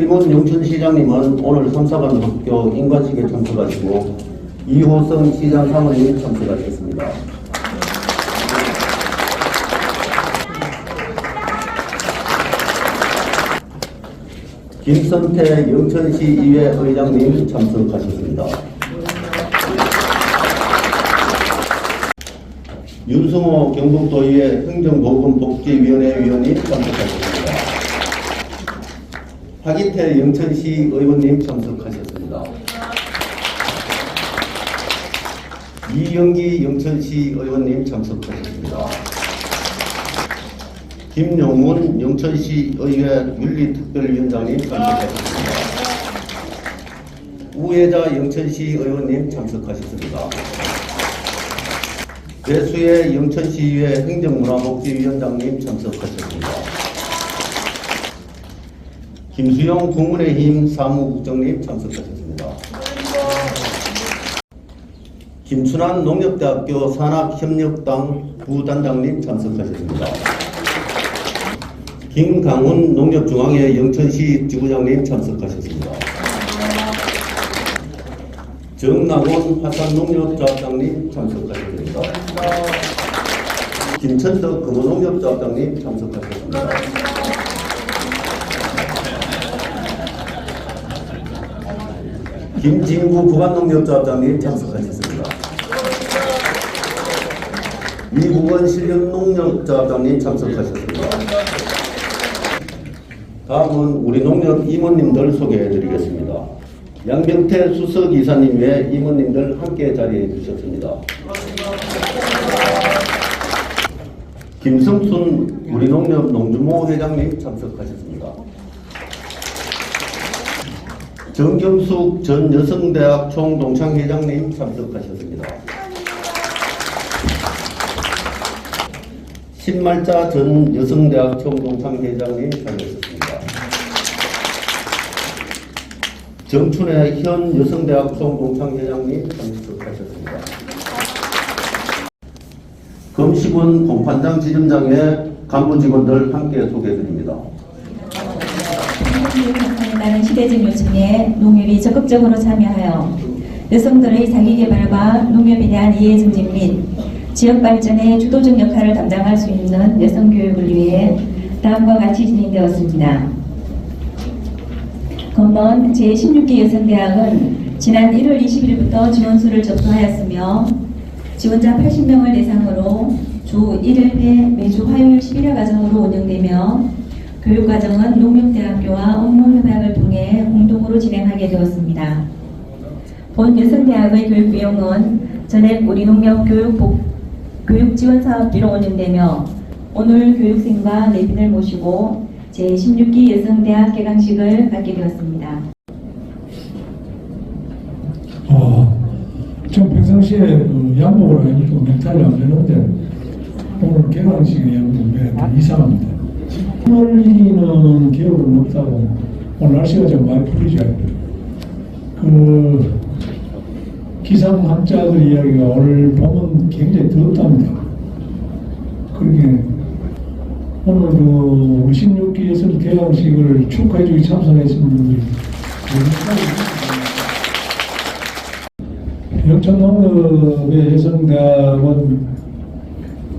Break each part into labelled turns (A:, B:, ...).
A: 이문 영춘 시장님은 오늘 삼사관 학교 인관식에 참석하시고 이호성 시장 사모님 참석하셨습니다. 김선태 영천시 이회 의장님 참석하셨습니다. 윤승호 경북도의회 행정보건복지위원회 위원님 참석하셨습니다. 박인태 영천시 의원님 참석하셨습니다. 이영기 영천시 의원님 참석하셨습니다. 김용문 영천시 의회 윤리특별위원장님 참석하셨습니다. 우혜자 영천시 의원님 참석하셨습니다. 배수의 영천시의회 행정문화복지위원장님 참석하셨습니다. 김수영 국민의힘 사무국장님 참석하셨습니다. 김순환 농협대학교 산학협력당 부단장님 참석하셨습니다. 김강훈 농협중앙회 영천시 지부장님 참석하셨습니다. 정남원 화산농협조합장님 참석하셨습니다. 김천덕 금호농협조합장님 참석하셨습니다. 김진구 부관농협조합장님 참석하셨습니다. 이국원 실력농협조합장님 참석하셨습니다. 다음은 우리 농협 임원님들 소개해 드리겠습니다. 양병태 수석 이사님 외 임원님들 함께 자리해 주셨습니다. 김성순 우리 농협 농주모 회장님 참석하셨습니다. 정경숙 전 여성대학 총동창회장님 참석하셨습니다. 신말자 전 여성대학 총동창회장님 참석하셨습니다. 정춘의 현 여성대학 총동창회장님 참석하셨습니다. 검식원 공판장 지점장의 간부 직원들 함께 소개해드립니다.
B: 나는 시대적 요청에 농협이 적극적으로 참여하여 여성들의 자기개발과 농협에 대한 이해 증진 및 지역 발전에 주도적 역할을 담당할 수 있는 여성 교육을 위해 다음과 같이 진행되었습니다. 건번 제16기 여성대학은 지난 1월 20일부터 지원서를 접수하였으며 지원자 80명을 대상으로 주 1회 매주 화요일 11회 과정으로 운영되며 교육과정은 농협대학교와 업무협약을 통해 공동으로 진행하게 되었습니다. 본 여성대학의 교육비용은 전액 우리 농협 교육복, 교육지원사업 비로 운영되며 오늘 교육생과 내빈을 모시고 제16기 여성대학 개강식을 갖게 되었습니다.
C: 어, 좀 평상시에 그 양복을 안 입고 넥타이를 안 매는데 오늘 개강식에 양복 매니까 이상합니다. 휘날리는 기억은 없다고 오늘 날씨가 좀 많이 풀리죠. 그 기상학자들 이야기가 오늘 봄은 굉장히 더웠답니다. 그러게 오늘 그 16기 예술 개강식을 축하해주기 참석하신 분들이 영천농업의 여성대학은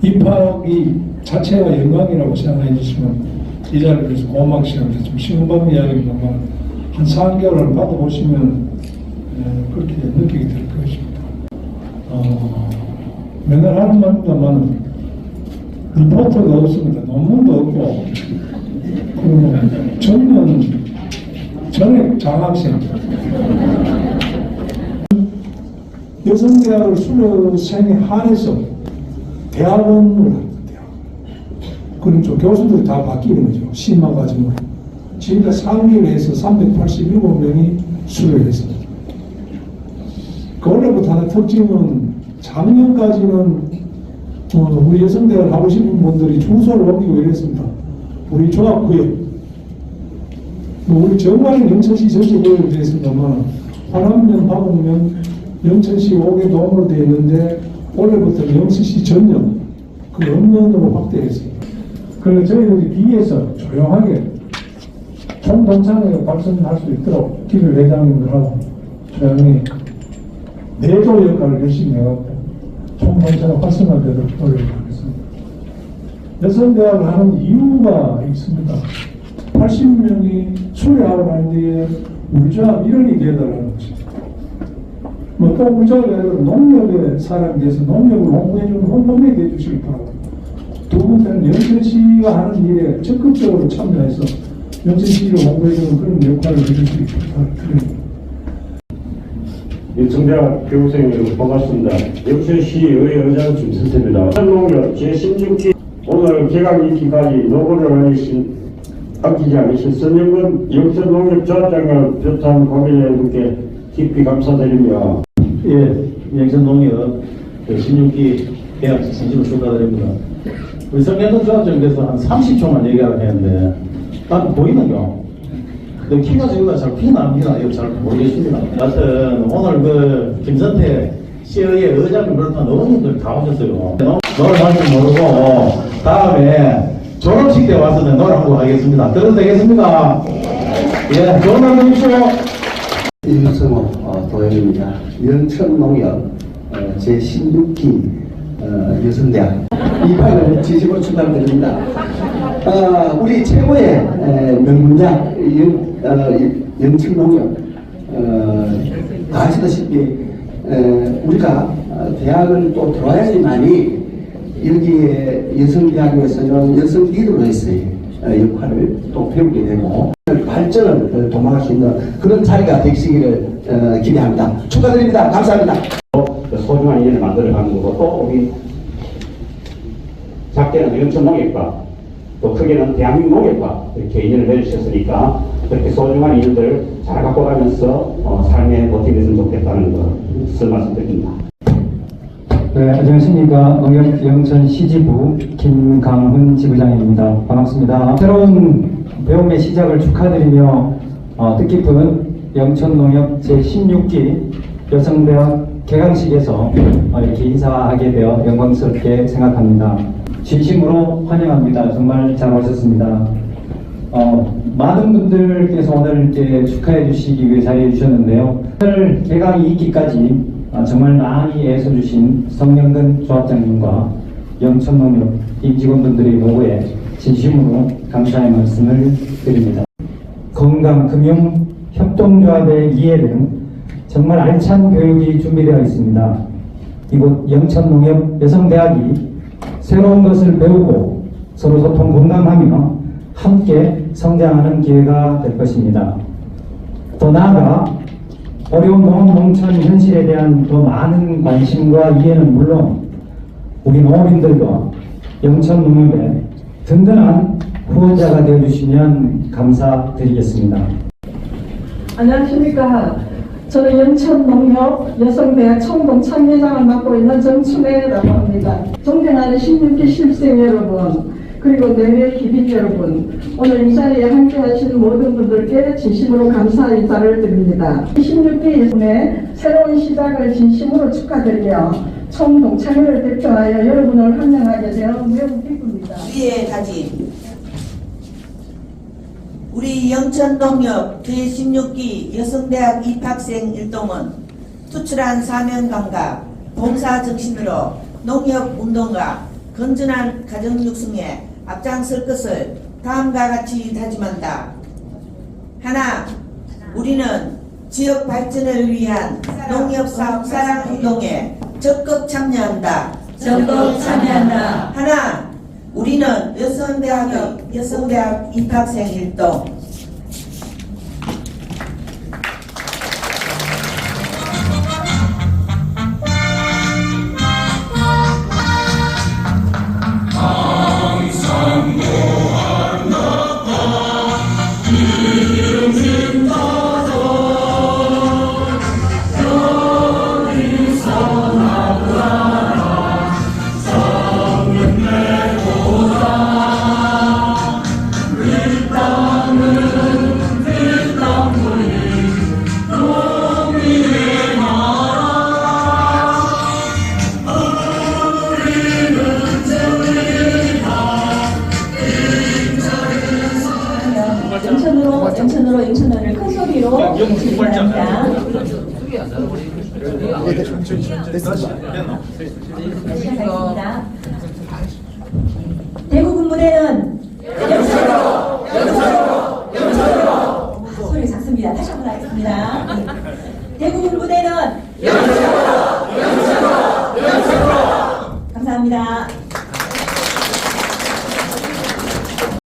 C: 입학이 자체가 영광이라고 생각해 주시면 이 자리를 위해서 고맙시는데 좀 신방 이야기입니다만 한 3개월을 받아보시면 에, 그렇게 느끼게 될 것입니다. 어, 맨날 하는 말입니다만 리포트가 없습니다. 논문도 없고 그러면 저는 전액 장학생 여성대학을 수료생에 한해서 대학원을 합니다. 그럼 좀 교수들이 다 바뀌는 거죠. 심화 과정으로. 지금까지 상기를 해서 387명이 수료했습니다. 그 원래부터 하는 특징은 작년까지는 어, 우리 여성대학 가고 싶은 분들이 주소를 옮기고 이랬습니다. 우리 종합구역, 뭐 우리 정말 영천시 전체 구역에 대해서는 바람면 바보면 영천시 5개 도움으로 되어 있는데 올해부터 영천시 전역 그 음면으로 확대했습니다. 그래서 저희들이 뒤에서 조용하게 총동창회 발전할 수 있도록 길을 회장님들하고 조용히 내조 역할을 열심히 해갖고 총동창회 활성화되도록 노력하겠습니다. 여성대학을 하는 이유가 있습니다. 80명이 수료하고 난 뒤에 물자 밀원이 되어달라는 것입니다. 뭐또 아니라 농협의 사람이 돼서 농협을 홍보해주는 홍보맨이 돼주시기 바랍니다. 두 번째는 영천 시가 하는 일에 적극적으로 참여해서 영천 시를 홍보해주는 그런 역할을 해주시기 바랍니다.
D: 유청대학 교육생 여러분 반갑습니다. 영천시의회 의장 김선태입니다. 농협 제16기 오늘 개강 2기까지 노고를 하신 아끼지 않으신 선영근 조합장을 비롯한 고객 여러분께 깊이 감사드립니다.
E: 예, 영천농협 16기 계약 진심으로 축하드립니다. 우리 성현동 조합장께서 한 30초만 얘기하려 했는데 딱 보이는요? 너 키가 적어가 잘 피나 안 피나 이거 잘 모르겠습니다. 하여튼 오늘 그 김선태 시의회 의장님 그렇다는 의원님들 다 오셨어요. 노- 노래 할줄 모르고 다음에 졸업식 때 와서 는 노래 한곡 하겠습니다. 들어도 되겠습니까? 예, 좋은 날 되십시오.
F: 이승호 어, 도현입니다. 영천농협 어, 제16기 어, 여성대학 입학을 진심으로 축하드립니다. 어, 우리 최고의 에, 명문장 영, 어, 영천농협 어, 다 아시다시피 에, 우리가 어, 대학을 또 들어와야지만이 여기에 여성대학에서는 여성 리더로서의 어, 역할을 또 배우게 되고 발전을 도모할 수 있는 그런 자리가 되시기를 어, 기대합니다. 축하드립니다. 감사합니다.
D: 그 소중한 인연을 만들어가는 거고 또 우리 작게는 영천농협과 또 크게는 대한민국 농협과 이렇게 인연을 맺으셨으니까 그렇게 소중한 인연들을 잘 갖고 가면서 어, 삶에 버티게 됐으면 좋겠다는 것을 말씀드립니다.
G: 네, 안녕하십니까. 농협 영천 시지부 김강훈 지부장입니다. 반갑습니다. 새로운 배움의 시작을 축하드리며 어, 뜻깊은 영천농협 제16기 여성대학 개강식에서 어, 이렇게 인사하게 되어 영광스럽게 생각합니다. 진심으로 환영합니다. 정말 잘 오셨습니다. 어, 많은 분들께서 오늘 이렇게 축하해 주시기 위해 자리해 주셨는데요. 오늘 개강 2기까지 아, 정말 많이 애써주신 성명근 조합장님과 영천농협 임직원분들의 노고에 진심으로 감사의 말씀을 드립니다. 건강, 금융, 협동조합의 이해 등 정말 알찬 교육이 준비되어 있습니다. 이곳 영천농협 여성대학이 새로운 것을 배우고 서로 소통 공감하며 함께 성장하는 기회가 될 것입니다. 더 나아가 어려운 농업 농촌 현실에 대한 더 많은 관심과 이해는 물론 우리 농업인들과 영천 농협의 든든한 후원자가 되어주시면 감사드리겠습니다.
H: 안녕하십니까. 저는 영천농협 여성대학 총동 창회장을 맡고 있는 정춘혜라고 합니다. 존경하는 16기 실생 여러분, 그리고 내외 기빈 여러분, 오늘 이 자리에 함께 하신 모든 분들께 진심으로 감사 인사를 드립니다. 16기 이순의 새로운 시작을 진심으로 축하드리며 총동창회를 대표하여 여러분을 환영하게 되어 매우 기쁩니다.
I: 우리의 다짐 우리 영천농협 제16기 여성대학 입학생 일동은 투출한 사명감과 봉사정신으로 농협운동과 건전한 가정육성에 앞장설 것을 다음과 같이 다짐한다. 하나, 우리는 지역 발전을 위한 농협사업 사랑운동에 적극 참여한다.
B: 적극 참여한다.
I: 하나, 우리는 여성대학 여성대학 입학생 일동
B: 바랍니다. 시작하겠습니다.